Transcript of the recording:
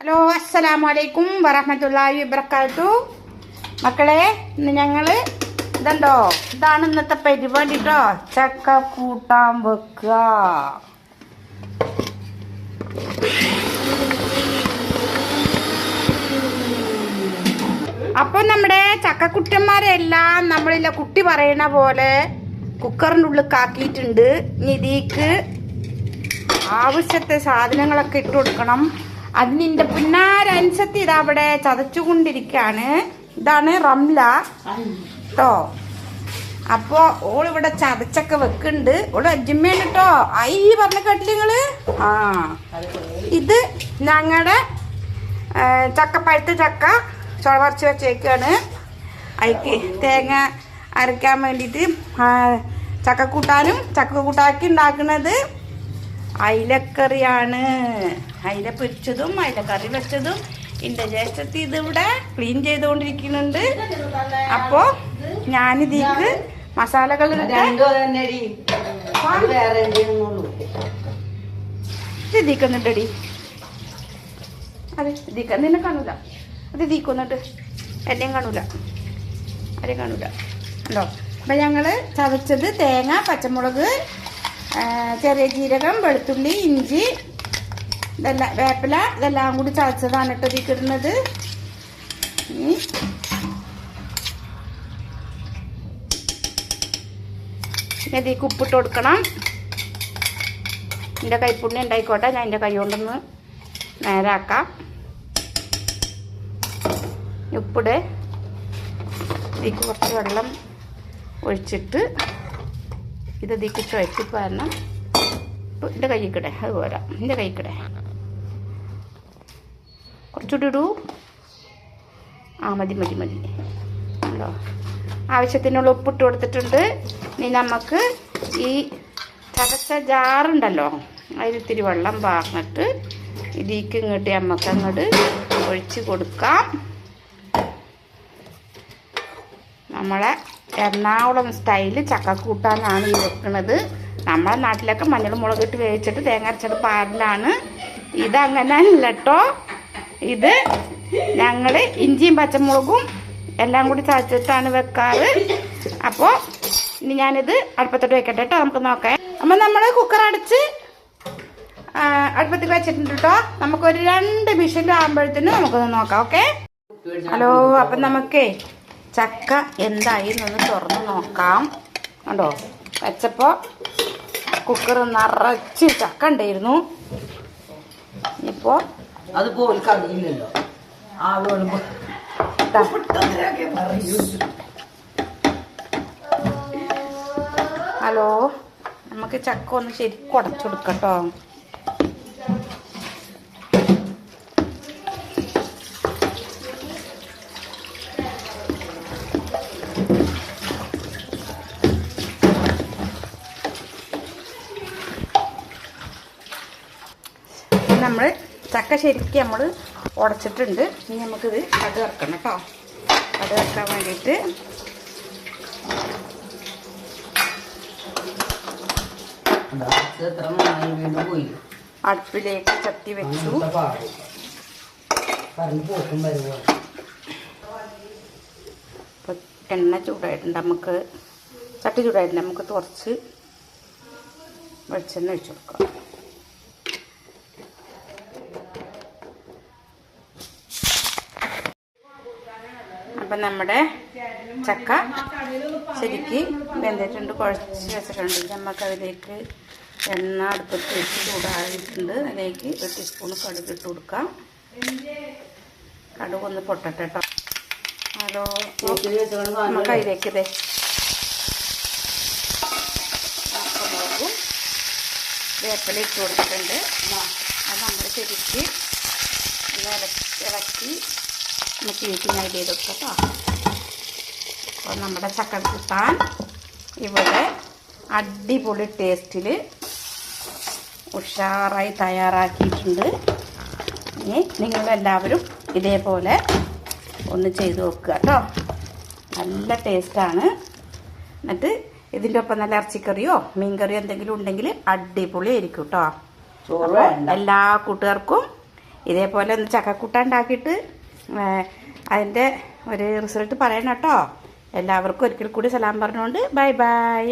Hello അസ്സലാമു അലൈക്കും വറഹമത്തല്ലാഹി വബർക്കാത്തു മക്കളെ ഇന്ന് ഞങ്ങൾ ഇതുണ്ടോ ഇതാണ് ഇന്നത്തെ പരിപാടി കേട്ടോ ചക്ക കൂട്ടാൻ വെക്കുക. അപ്പൊ നമ്മുടെ ചക്കക്കുട്ടന്മാരെല്ലാം നമ്മളില്ല കുട്ടി പറയണ പോലെ കുക്കറിന്റെ ഉള്ളിൽ കാക്കിയിട്ടുണ്ട്. ഇനി ഇതിക്ക് ആവശ്യത്തെ സാധനങ്ങളൊക്കെ ഇട്ട് കൊടുക്കണം. അതിനിന്റെ പിന്നാരനുസരിച്ച് ഇത് അവിടെ ചതച്ചുകൊണ്ടിരിക്കാണ് ഇതാണ് റംല. കേട്ടോ അപ്പോ ഓളിവിടെ ചതച്ചൊക്കെ വെക്കുന്നുണ്ട്. ഓൾ അജ്മയാണ് കേട്ടോ ഐ പറഞ്ഞ കേട്ടില്ല നിങ്ങൾ? ആ. ഇത് ഞങ്ങളുടെ ചക്ക പഴുത്ത ചക്ക ചുളവറച്ച് വെച്ചേക്കാണ്. അതിക്ക് തേങ്ങ അരയ്ക്കാൻ വേണ്ടിയിട്ട് ചക്ക കൂട്ടാനും ചക്ക കൂട്ടാക്കി ഉണ്ടാക്കുന്നത്. അയിലക്കറിയാണ്. അയില പൊരിച്ചതും അയിലക്കറി വെച്ചതും. എന്റെ ജ്യേഷ്ഠത്തി ഇതിവിടെ ക്ലീൻ ചെയ്തുകൊണ്ടിരിക്കുന്നുണ്ട്. അപ്പോൾ ഞാനിതീക്ക് മസാലകൾ ഇതിക്കുന്നുണ്ടടി അതെ ഇതിക്ക നിന്നെ കാണൂല. അത് ഇതിക്കുന്നുണ്ട് എന്നെയും കാണൂല. ആരെയും കാണൂല. ഉണ്ടോ അപ്പം ഞങ്ങൾ ചതച്ചത് തേങ്ങ പച്ചമുളക് ചെറിയ ജീരകം വെളുത്തുള്ളി ഇഞ്ചി ഇതെല്ലാം വേപ്പില ഇതെല്ലാം കൂടി ചതച്ചതാണ് കേട്ടോ ഇതിക്ക് ഇടുന്നത് ഇനി പിന്നെ ഇതിക്ക് ഉപ്പിട്ട് കൊടുക്കണം. എന്റെ കൈപ്പുണ്ണി ഉണ്ടായിക്കോട്ടെ. ഞാൻ എന്റെ കൈ കൊണ്ടൊന്ന് നേരാക്കാം ഉപ്പിടെ ഇതിക്ക് കുറച്ച് വെള്ളം ഒഴിച്ചിട്ട് ഇത് ഇതിക്ക് ചുഴറ്റി പാരണം ഇപ്പം എന്റെ കൈക്കിടെ അത് പോരാ. എന്റെ കൈക്കിടെ കുറച്ചുകൂടി ഇടൂ. ആ മതി മതി മതി. ഉണ്ടോ? ആവശ്യത്തിനുള്ള ഉപ്പിട്ട് കൊടുത്തിട്ടുണ്ട്. ഇനി നമുക്ക് ഈ ചതച്ച ജാറുണ്ടല്ലോ അതിലിത്തിരി വെള്ളം പാർന്നിട്ട് ഇതിക്ക് ഇങ്ങോട്ട് നമുക്ക് അങ്ങോട്ട് ഒഴിച്ച് കൊടുക്കാം. നമ്മളെ എറണാകുളം സ്റ്റൈൽ ചക്കക്കൂട്ടാനാണ് ഈ വെക്കുന്നത് നമ്മളെ നാട്ടിലൊക്കെ മഞ്ഞൾ മുളക് ഇട്ട് വേവിച്ചിട്ട് തേങ്ങ അരച്ചത് പാരലാണ് ഇതങ്ങനെ കേട്ടോ ഇത് ഞങ്ങൾ ഇഞ്ചിയും പച്ചമുളകും എല്ലാം കൂടി ചതച്ചിട്ടാണ് വെക്കാറ്. അപ്പോൾ ഇനി ഞാനിത് അടുപ്പത്തോട്ട് വെക്കട്ടെ കേട്ടോ നമുക്ക് നോക്കാം. അപ്പം നമ്മൾ കുക്കർ അടച്ച് അടുപ്പത്തിൽ വെച്ചിട്ടുണ്ട് കേട്ടോ നമുക്കൊരു രണ്ട് വിഷൽ ആകുമ്പോഴത്തേനും നമുക്കൊന്ന് നോക്കാം ഓക്കെ? ഹലോ അപ്പം നമുക്കേ ചക്ക എന്തായി എന്നൊന്ന് തുറന്ന് നോക്കാം. കണ്ടോ? വെച്ചപ്പോൾ കുക്കർ നിറച്ച് ചക്ക ഉണ്ടായിരുന്നു. ഇപ്പോൾ ഹലോ? നമുക്ക് ചക്ക ഒന്ന് ശരിക്കും ഉടച്ചെടുക്കട്ടോ നമ്മൾ ചക്ക ശരിക്കും നമ്മൾ ഉടച്ചിട്ടുണ്ട്. ഇനി നമുക്കിത് കട് ഇറക്കണം കേട്ടോ. കട് ഇറക്കാൻ വേണ്ടിയിട്ട്. അടുപ്പിലേക്ക് ചട്ടി വെച്ചു. എണ്ണ ചൂടായിട്ടുണ്ട്. നമുക്ക് ചട്ടി ചൂടായിട്ടുണ്ട്. നമുക്ക് കുറച്ച് വെളിച്ചെണ്ണ ഒഴിച്ചു കൊടുക്കാം. അപ്പം നമ്മുടെ ചക്ക ശരിക്ക് വെന്തിട്ടുണ്ട് കുഴച്ച് വെച്ചിട്ടുണ്ട്. നമുക്ക് അതിലേക്ക് എണ്ണ അടുപ്പത്ത് വെച്ച് ചൂടായിട്ടുണ്ട് അതിലേക്ക് ഒരു ടീസ്പൂൺ കടുക് ഇട്ട് കൊടുക്കാം. കടുക് ഒന്ന് പൊട്ടട്ടെ കേട്ടോ ഹലോ നമുക്ക് അതിലേക്ക് ഇതേ ഉണക്കമുളകും വേപ്പില ഇട്ട് കൊടുത്തിട്ടുണ്ട്. അത് നമ്മൾ ശരിക്ക് ഇളക്കി നമുക്ക് ഈറ്റിങ് ആയിട്ട് ചെയ്ത് കൊടുക്കാം അപ്പോൾ നമ്മുടെ ചക്ക കിട്ടാൻ ഇവിടെ അടിപൊളി ടേസ്റ്റിൽ ഉഷാറായി തയ്യാറാക്കിയിട്ടുണ്ട്. ഇനി നിങ്ങളെല്ലാവരും ഇതേപോലെ ഒന്ന് ചെയ്ത് നോക്കുക കേട്ടോ നല്ല ടേസ്റ്റാണ് എന്നിട്ട് ഇതിന്റെ ഒപ്പം നല്ല ഇറച്ചിക്കറിയോ മീൻകറിയോ എന്തെങ്കിലും ഉണ്ടെങ്കിൽ അടിപൊളി ആയിരിക്കും കേട്ടോ എല്ലാ കൂട്ടുകാർക്കും ഇതേപോലെ ഒന്ന് ചക്കക്കൂട്ടാൻ ഉണ്ടാക്കിയിട്ട് അതിന്റെ ഒരു റിസൾട്ട് പറയണം കേട്ടോ. എല്ലാവർക്കും ഒരിക്കൽ കൂടി സലാം പറഞ്ഞുകൊണ്ട് ബൈ ബൈ.